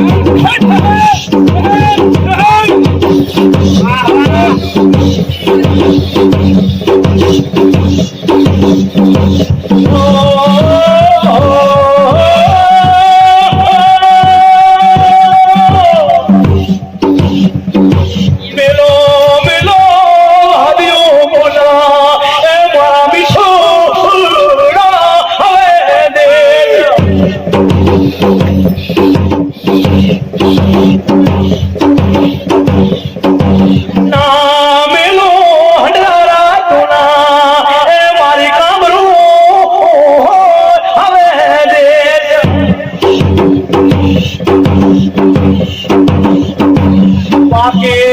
Hey, hey, hey, hey. Yeah.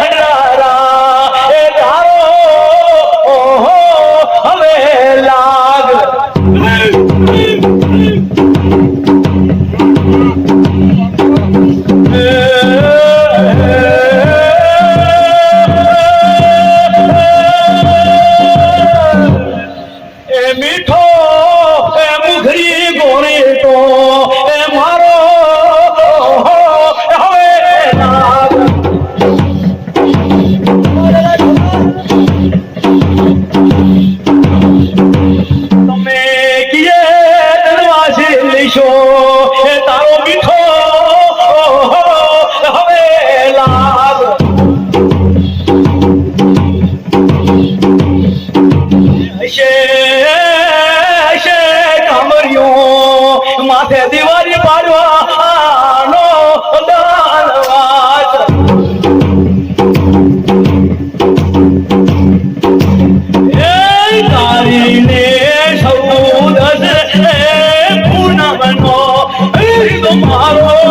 હડારા એ ગારો ઓહો હવે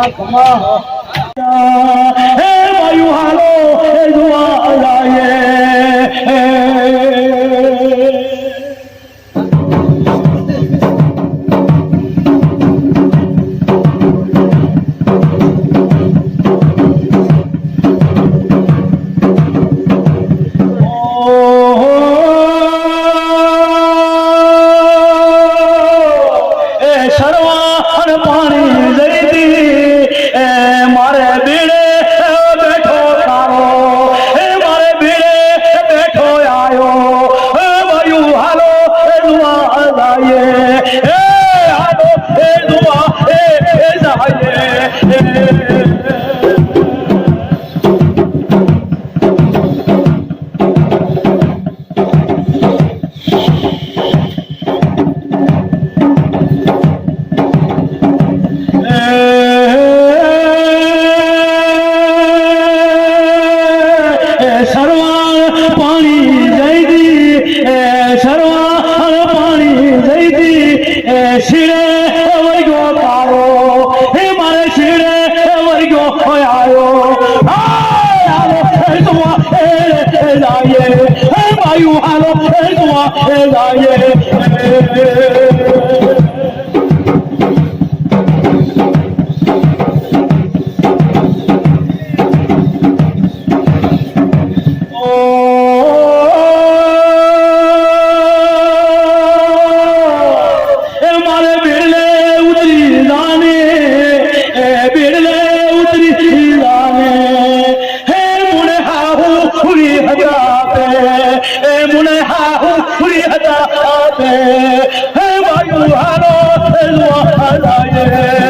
મહાત્મા હે વાયુ હાલો હે જુવા લાયે. હે গায়ে الوحدة الوحدة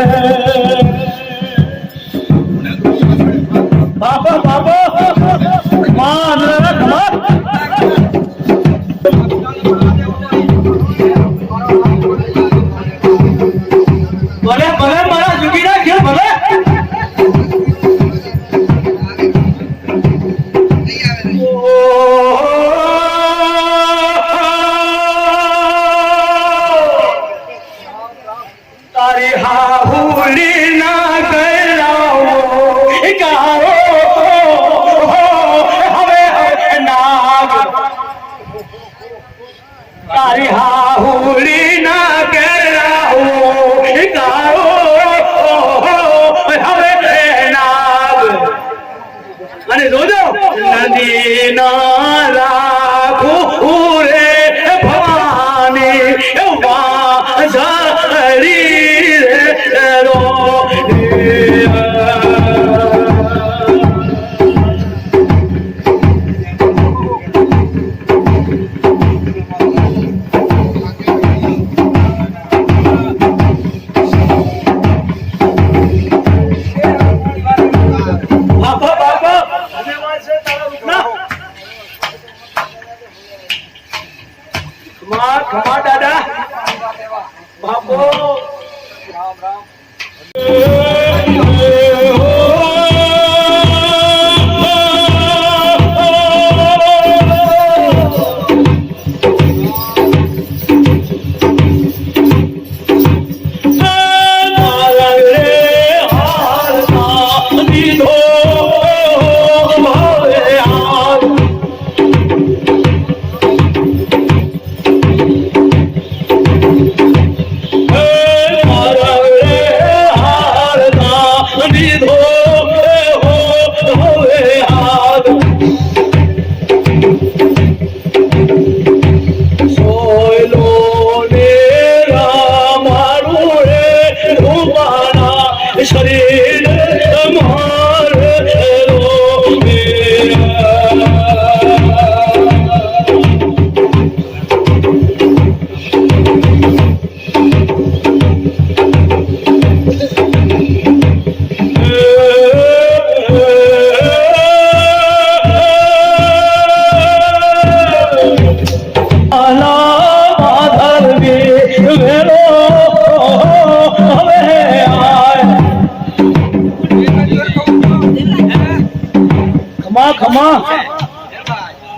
ખમા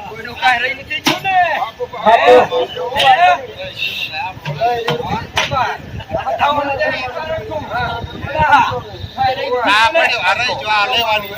કોઈનું કાંઈ રહી નથી ગયું ને આપો. ના પડ્યો અરે જો આ લેવાનું